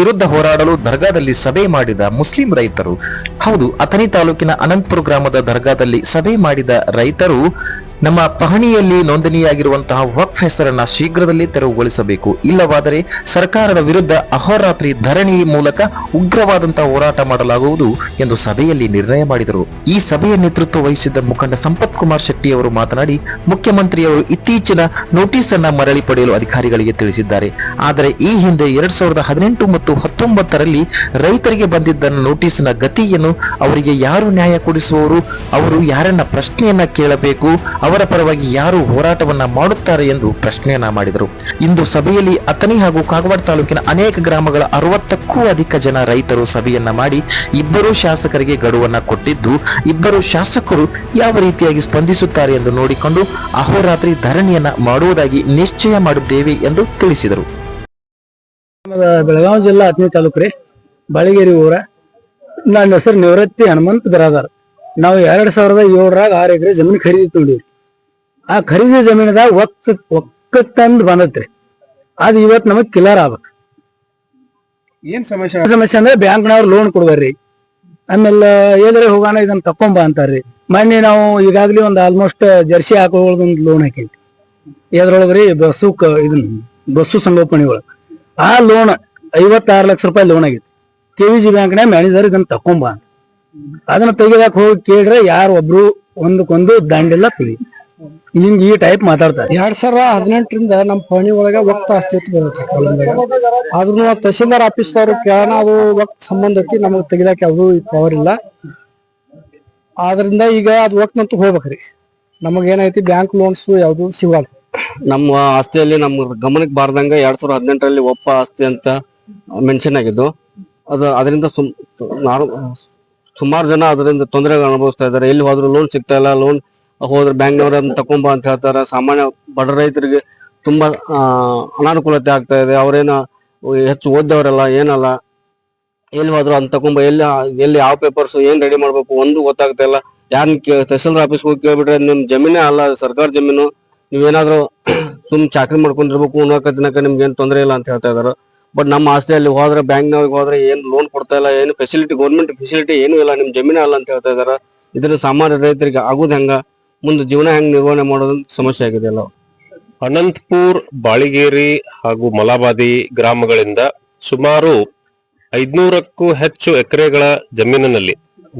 ವಿರುದ್ಧ ಹೋರಾಡಲು ದರ್ಗಾದಲ್ಲಿ ಸಭೆ ಮಾಡಿದ ಮುಸ್ಲಿಂ ರೈತರು. ಹೌದು, ಅಥಣಿ ತಾಲೂಕಿನ ಅನಂತಪುರ ಗ್ರಾಮದ ದರ್ಗಾದಲ್ಲಿ ಸಭೆ ಮಾಡಿದ ರೈತರು ನಮ್ಮ ಪಹಣಿಯಲ್ಲಿ ನೋಂದಣಿಯಾಗಿರುವಂತಹ ವಕ್ಫ್ ಹೆಸರನ್ನ ಶೀಘ್ರದಲ್ಲಿ ತೆರವುಗೊಳಿಸಬೇಕು. ಇಲ್ಲವಾದರೆ ಸರ್ಕಾರದ ವಿರುದ್ಧ ಅಹೋರಾತ್ರಿ ಧರಣಿ ಮೂಲಕ ಉಗ್ರವಾದಂತಹ ಹೋರಾಟ ಮಾಡಲಾಗುವುದು ಎಂದು ಸಭೆಯಲ್ಲಿ ನಿರ್ಣಯ ಮಾಡಿದರು. ಈ ಸಭೆಯ ನೇತೃತ್ವ ವಹಿಸಿದ್ದ ಮುಖಂಡ ಸಂಪತ್ ಕುಮಾರ್ ಶೆಟ್ಟಿ ಅವರು ಮಾತನಾಡಿ, ಮುಖ್ಯಮಂತ್ರಿಯವರು ಇತ್ತೀಚಿನ ನೋಟಿಸ್ ಅನ್ನ ಮರಳಿ ಪಡೆಯಲು ಅಧಿಕಾರಿಗಳಿಗೆ ತಿಳಿಸಿದ್ದಾರೆ. ಆದರೆ ಈ ಹಿಂದೆ ಎರಡ್ ಸಾವಿರದ ಹದಿನೆಂಟು ಮತ್ತು ಹತ್ತೊಂಬತ್ತರಲ್ಲಿ ರೈತರಿಗೆ ಬಂದಿದ್ದ ನೋಟಿಸ್ನ ಗತಿಯನ್ನು ಅವರಿಗೆ ಯಾರು ನ್ಯಾಯ ಕೊಡಿಸುವವರು, ಅವರು ಯಾರನ್ನ ಪ್ರಶ್ನೆಯನ್ನ ಕೇಳಬೇಕು, ಅವರ ಪರವಾಗಿ ಯಾರು ಹೋರಾಟವನ್ನ ಮಾಡುತ್ತಾರೆ ಎಂದು ಪ್ರಶ್ನೆಯನ್ನ ಮಾಡಿದರು. ಇಂದು ಸಭೆಯಲ್ಲಿ ಅಥಣಿ ಹಾಗೂ ಕಾಗವಾಡ ತಾಲೂಕಿನ ಅನೇಕ ಗ್ರಾಮಗಳ ಅರವತ್ತಕ್ಕೂ ಅಧಿಕ ಜನ ರೈತರು ಸಭೆಯನ್ನ ಮಾಡಿ ಇಬ್ಬರು ಶಾಸಕರಿಗೆ ಗಡುವನ್ನ ಕೊಟ್ಟಿದ್ದು, ಇಬ್ಬರು ಶಾಸಕರು ಯಾವ ರೀತಿಯಾಗಿ ಸ್ಪಂದಿಸುತ್ತಾರೆ ಎಂದು ನೋಡಿಕೊಂಡು ಅಹೋರಾತ್ರಿ ಧರಣಿಯನ್ನ ಮಾಡುವುದಾಗಿ ನಿಶ್ಚಯ ಮಾಡಿದ್ದೇವೆ ಎಂದು ತಿಳಿಸಿದರು. ಬೆಳಗಾವಿ ಜಿಲ್ಲಾ ಹತ್ತನೇ ತಾಲೂಕು ರೀ ಬಾಳಿಗೇರಿ ಊರ. ನನ್ನ ಹೆಸರು ನಿವೃತ್ತಿ ಹನುಮಂತ ಬಿರಾದಾರ್ ನಾವು ಎರಡ್ ಸಾವಿರದ ಏಳರಾಗ ಆರು ಎಕರೆ ಜಮೀನು ಖರೀದಿ ತೊಗೊಂಡಿವ್ರಿ. ಆ ಖರೀದಿ ಜಮೀನದಾಗ ಒಕ್ಕ ಒಕ್ಕತ್ತಂದ್ ಬಂದತ್ರಿ. ಅದು ಇವತ್ ನಮಗ್ ಕಿಲರ್ ಆಗ್ಬೇಕು. ಏನ್ ಸಮಸ್ಯೆ? ಸಮಸ್ಯೆ ಅಂದ್ರೆ ಬ್ಯಾಂಕ್ನವ್ರು ಲೋನ್ ಕೊಡ್ಬಾರ್ರಿ. ಆಮೇಲೆ ಏದ್ರೆ ಹೋಗೋಣ ಇದನ್ನ ತಕೊಂಬ ಅಂತಾರ್ರಿ. ಮೊನ್ನೆ ನಾವು ಈಗಾಗ್ಲೇ ಒಂದ್ ಆಲ್ಮೋಸ್ಟ್ ಜರ್ಸಿ ಹಾಕೊಳ್ಳೋದೊಂದು ಲೋನ್ ಹಾಕೈತಿ ರೀ ಬಸ್ಸು ಇದನ್ನ ಬಸ್ಸು ಸಂಗೋಪಣೆ ಒಳಗ. ಆ ಲೋನ್ ಐವತ್ತಾರು ಲಕ್ಷ ರೂಪಾಯಿ ಲೋನ್ ಆಗಿತ್ತು ಕೆ ವಿ ಜಿ ಬ್ಯಾಂಕ್ನ ಮ್ಯಾನೇಜರ್ ಇದನ್ನ ತಕೊಂಬ ಅದನ್ನ ತೆಗಿಯಾಕ ಹೋಗಿ ಕೇಳ್ರೆ ಯಾರು ಒಬ್ರು ಒಂದಕ್ಕೊಂದು ದಂಡೆಲ್ಲ ತಿಳಿ ಹಿಂಗ್ ಈ ಟೈಪ್ ಮಾತಾಡ್ತಾರೆ. ಎರಡ್ ಸಾವಿರದ ಹದಿನೆಂಟರಿಂದ ನಮ್ಮ ಪಣಿ ಒಳಗ ವಕ್ತ ಅಸ್ತಿತ್ವ ಆದ್ರೂ ತಹಸೀಲ್ದಾರ್ ಆಫೀಸ್ ಅವರು ಕೇಳೋಣ ಅದು ವಕ್ತ ಸಂಬಂಧ ಐತಿ, ನಮಗ್ ತೆಗಿಲಾಕ ಯಾವ್ದು ಪವರ್ ಇಲ್ಲ. ಆದ್ರಿಂದ ಈಗ ಅದು ವಕ್ತಂತೂ ಹೋಗ್ಬೇಕ್ರಿ. ನಮಗೇನೈತಿ ಬ್ಯಾಂಕ್ ಲೋನ್ಸ್ ಯಾವ್ದು ಸಿಗಲ್ಲ. ನಮ್ಮ ಆಸ್ತಿಯಲ್ಲಿ ನಮ್ಮ ಗಮನಕ್ಕೆ ಬಾರ್ದಂಗ ಎರಡ್ ಸಾವಿರದ ಹದಿನೆಂಟರಲ್ಲಿ ಒಪ್ಪ ಆಸ್ತಿ ಅಂತ ಮೆನ್ಷನ್ ಆಗಿದ್ದು. ಅದು ಅದರಿಂದ ಸುಮಾರು ಜನ ಅದರಿಂದ ತೊಂದರೆಗಳು ಅನುಭವಿಸ್ತಾ ಇದ್ದಾರೆ. ಎಲ್ಲಿ ಹೋದ್ರು ಲೋನ್ ಸಿಗ್ತಾ ಇಲ್ಲ. ಲೋನ್ ಹೋದ್ರೆ ಬ್ಯಾಂಕ್ನವ್ರ ತಕೊಂಬ ಅಂತ ಹೇಳ್ತಾರೆ. ಸಾಮಾನ್ಯ ಬಡ ರೈತರಿಗೆ ತುಂಬಾ ಅನಾನುಕೂಲತೆ ಆಗ್ತಾ ಇದೆ. ಅವ್ರೇನ ಹೆಚ್ಚು ಓದ್ದವರಲ್ಲ, ಏನಲ್ಲ. ಎಲ್ಲಿ ಹೋದ್ರು ಅಂತ ತಕೊಂಬ ಎಲ್ಲಿ ಎಲ್ಲಿ ಯಾವ ಪೇಪರ್ಸ್ ಏನ್ ರೆಡಿ ಮಾಡ್ಬೇಕು, ಒಂದು ಗೊತ್ತಾಗ್ತಾ ಇಲ್ಲ. ಯಾರನ್ನ ತಹಸೀಲ್ದಾರ್ ಆಫೀಸ್ ಹೋಗಿ ಕೇಳ್ಬಿಟ್ರೆ ನಿಮ್ ಜಮೀನೇ ಅಲ್ಲ, ಸರ್ಕಾರ ಜಮೀನು. ನೀವೇನಾದ್ರೂ ಸುಮ್ ಚಾಕ್ರಿ ಮಾಡ್ಕೊಂಡಿರ್ಬೇಕು ಉಣ್ಣಾಕ ತಿನ್ನಕ ನಿಮ್ಗೆ ಏನ್ ತೊಂದರೆ ಇಲ್ಲ ಅಂತ ಹೇಳ್ತಾ ಇದಾರೆ. ಬಟ್ ನಮ್ಮ ಆಸ್ತಿಯಲ್ಲಿ ಹೋದ್ರೆ ಬ್ಯಾಂಕ್ನವ್ರಿಗೆ ಹೋದ್ರೆ ಏನ್ ಲೋನ್ ಕೊಡ್ತಾ ಇಲ್ಲ, ಏನು ಫೆಸಿಲಿಟಿ ಗೌರ್ಮೆಂಟ್ ಫೆಸಿಲಿಟಿ ಏನು ಇಲ್ಲ, ನಿಮ್ ಜಮೀನ ಅಲ್ಲ ಅಂತ ಹೇಳ್ತಾ ಇದಾರೆ. ಇದರ ಸಾಮಾನ್ಯ ರೈತರಿಗೆ ಆಗುದ್ ಹೆಂಗ? ಮುಂದೆ ಜೀವನ ಹೆಂಗ್ ನಿರ್ವಹಣೆ ಮಾಡೋದು ಸಮಸ್ಯೆ ಆಗಿದೆ ಅಲ್ಲ. ಅನಂತಪುರ್, ಬಾಳಿಗೇರಿ ಹಾಗೂ ಮಲಾಬಾದಿ ಗ್ರಾಮಗಳಿಂದ ಸುಮಾರು ಐದ್ನೂರಕ್ಕೂ ಹೆಚ್ಚು ಎಕರೆಗಳ ಜಮೀನಿನಲ್ಲಿ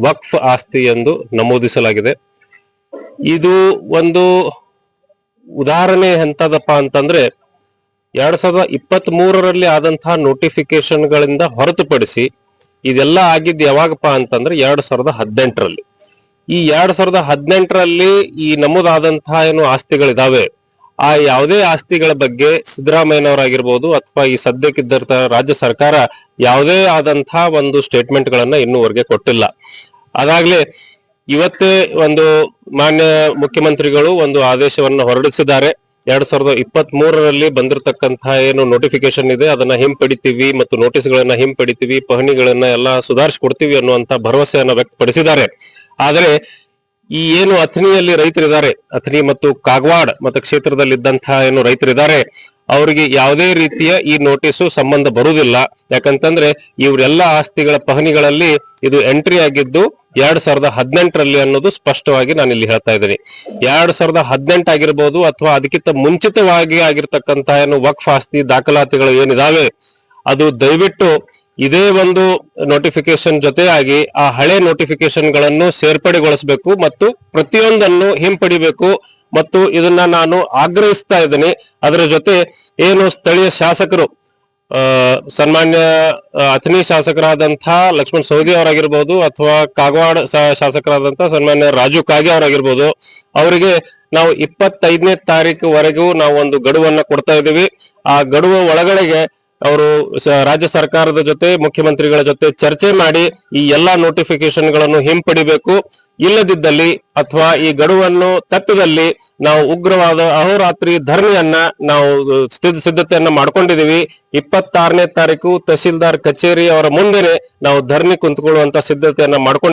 ವಕ್ಫ್ ಆಸ್ತಿ ಎಂದು ನಮೂದಿಸಲಾಗಿದೆ. ಇದು ಒಂದು ಉದಾಹರಣೆ ಎಂತದಪ್ಪ ಅಂತಂದ್ರೆ ಎರಡ್ ಸಾವಿರದ ಇಪ್ಪತ್ತ್ ಮೂರರಲ್ಲಿ ಆದಂತಹ ನೋಟಿಫಿಕೇಶನ್ಗಳಿಂದ ಹೊರತುಪಡಿಸಿ ಇದೆಲ್ಲ ಆಗಿದ್ದು ಯಾವಾಗಪ್ಪ ಅಂತಂದ್ರೆ ಎರಡ್ ಸಾವಿರದ ಹದಿನೆಂಟರಲ್ಲಿ. ಈ ಎರಡ್ ಸಾವಿರದ ಹದಿನೆಂಟರಲ್ಲಿ ಈ ನಮೂದಾದಂತಹ ಏನು ಆಸ್ತಿಗಳಿದಾವೆ, ಆ ಯಾವುದೇ ಆಸ್ತಿಗಳ ಬಗ್ಗೆ ಸಿದ್ದರಾಮಯ್ಯನವರಾಗಿರ್ಬೋದು ಅಥವಾ ಈ ಸದ್ಯಕ್ಕಿದ್ದಂತ ರಾಜ್ಯ ಸರ್ಕಾರ ಯಾವುದೇ ಆದಂತಹ ಒಂದು ಸ್ಟೇಟ್ಮೆಂಟ್ ಗಳನ್ನ ಇನ್ನೂವರೆಗೆ ಕೊಟ್ಟಿಲ್ಲ. ಅದಾಗ್ಲೇ ಇವತ್ತೇ ಒಂದು ಮಾನ್ಯ ಮುಖ್ಯಮಂತ್ರಿಗಳು ಒಂದು ಆದೇಶವನ್ನು ಹೊರಡಿಸಿದ್ದಾರೆ. ಎರಡ್ ಸಾವಿರದ ಇಪ್ಪತ್ತ್ ಮೂರರಲ್ಲಿ ಬಂದಿರತಕ್ಕಂತಹ ಏನು ನೋಟಿಫಿಕೇಶನ್ ಇದೆ, ಅದನ್ನ ಹಿಂಪಡಿತೀವಿ ಮತ್ತು ನೋಟಿಸ್ ಗಳನ್ನ ಹಿಂಪಡಿತೀವಿ, ಪಹಣಿಗಳನ್ನ ಎಲ್ಲ ಸುಧಾರಿಸಿಕೊಡ್ತೀವಿ ಅನ್ನುವಂತ ಭರವಸೆಯನ್ನ ವ್ಯಕ್ತಪಡಿಸಿದ್ದಾರೆ. ಆದರೆ ಈ ಏನು ಅಥಣಿಯಲ್ಲಿ ರೈತರಿದ್ದಾರೆ, ಅಥಣಿ ಮತ್ತು ಕಾಗವಾಡ್ ಮತ್ತು ಕ್ಷೇತ್ರದಲ್ಲಿದ್ದಂತಹ ಏನು ರೈತರಿದ್ದಾರೆ, ಅವರಿಗೆ ಯಾವುದೇ ರೀತಿಯ ಈ ನೋಟಿಸು ಸಂಬಂಧ ಬರುವುದಿಲ್ಲ. ಯಾಕಂತಂದ್ರೆ ಇವರೆಲ್ಲ ಆಸ್ತಿಗಳ ಪಹಣಿಗಳಲ್ಲಿ ಇದು ಎಂಟ್ರಿ ಆಗಿದ್ದು ಎರಡ್ ಸಾವಿರದ ಹದಿನೆಂಟರಲ್ಲಿ ಅನ್ನೋದು ಸ್ಪಷ್ಟವಾಗಿ ನಾನು ಇಲ್ಲಿ ಹೇಳ್ತಾ ಇದ್ದೀನಿ. ಎರಡ್ ಸಾವಿರದ ಹದಿನೆಂಟು ಆಗಿರ್ಬೋದು ಅಥವಾ ಅದಕ್ಕಿಂತ ಮುಂಚಿತವಾಗಿ ಆಗಿರ್ತಕ್ಕಂತಹ ಏನು ವಕ್ಫ್ ಆಸ್ತಿ ದಾಖಲಾತಿಗಳು ಏನಿದಾವೆ, ಅದು ದಯವಿಟ್ಟು ಇದೇ ಒಂದು ನೋಟಿಫಿಕೇಶನ್ ಜೊತೆಯಾಗಿ ಆ ಹಳೆ ನೋಟಿಫಿಕೇಶನ್ಗಳನ್ನು ಸೇರ್ಪಡೆಗೊಳಿಸಬೇಕು ಮತ್ತು ಪ್ರತಿಯೊಂದನ್ನು ಹಿಂಪಡಿಬೇಕು ಮತ್ತು ಇದನ್ನ ನಾನು ಆಗ್ರಹಿಸ್ತಾ ಇದ್ದೀನಿ. ಅದರ ಜೊತೆ ಏನು ಸ್ಥಳೀಯ ಶಾಸಕರು ಸನ್ಮಾನ್ಯ ಅಥಣಿ ಶಾಸಕರಾದಂತಹ ಲಕ್ಷ್ಮಣ್ ಸೌದಿ ಅವರಾಗಿರ್ಬೋದು ಅಥವಾ ಕಾಗವಾಡ ಶಾಸಕರಾದಂತಹ ಸನ್ಮಾನ್ಯ ರಾಜು ಕಾಗೆ ಅವರಾಗಿರ್ಬೋದು. ಅವರಿಗೆ ನಾವು ಇಪ್ಪತ್ತೈದನೇ ತಾರೀಕುವರೆಗೂ ನಾವು ಒಂದು ಗಡುವನ್ನ ಕೊಡ್ತಾ ಇದ್ದೀವಿ. ಆ ಗಡುವ ಒಳಗಡೆಗೆ ಅವರು ರಾಜ್ಯ ಸರ್ಕಾರದ ಜೊತೆ, ಮುಖ್ಯಮಂತ್ರಿಗಳ ಜೊತೆ ಚರ್ಚೆ ಮಾಡಿ ಈ ಎಲ್ಲಾ ನೋಟಿಫಿಕೇಶನ್ಗಳನ್ನು ಹಿಂಪಡಿಬೇಕು. ಇಲ್ಲದಿದ್ದಲ್ಲಿ ಅಥವಾ ಈ ಗಡುವನ್ನು ತಪ್ಪಿದಲ್ಲಿ ನಾವು ಉಗ್ರವಾದ ಅಹೋರಾತ್ರಿ ಧರಣಿಯನ್ನ ನಾವು ಸಿದ್ಧ, ಸಿದ್ಧತೆಯನ್ನ ಮಾಡ್ಕೊಂಡಿದೀವಿ ಇಪ್ಪತ್ತಾರನೇ ತಾರೀಕು ತಹಶೀಲ್ದಾರ್ ಕಚೇರಿ ಅವರ ಮುಂದೆನೆ ನಾವು ಧರಣಿ ಕುಂತ್ಕೊಳ್ಳುವಂತ ಸಿದ್ಧತೆಯನ್ನ ಮಾಡ್ಕೊಂಡು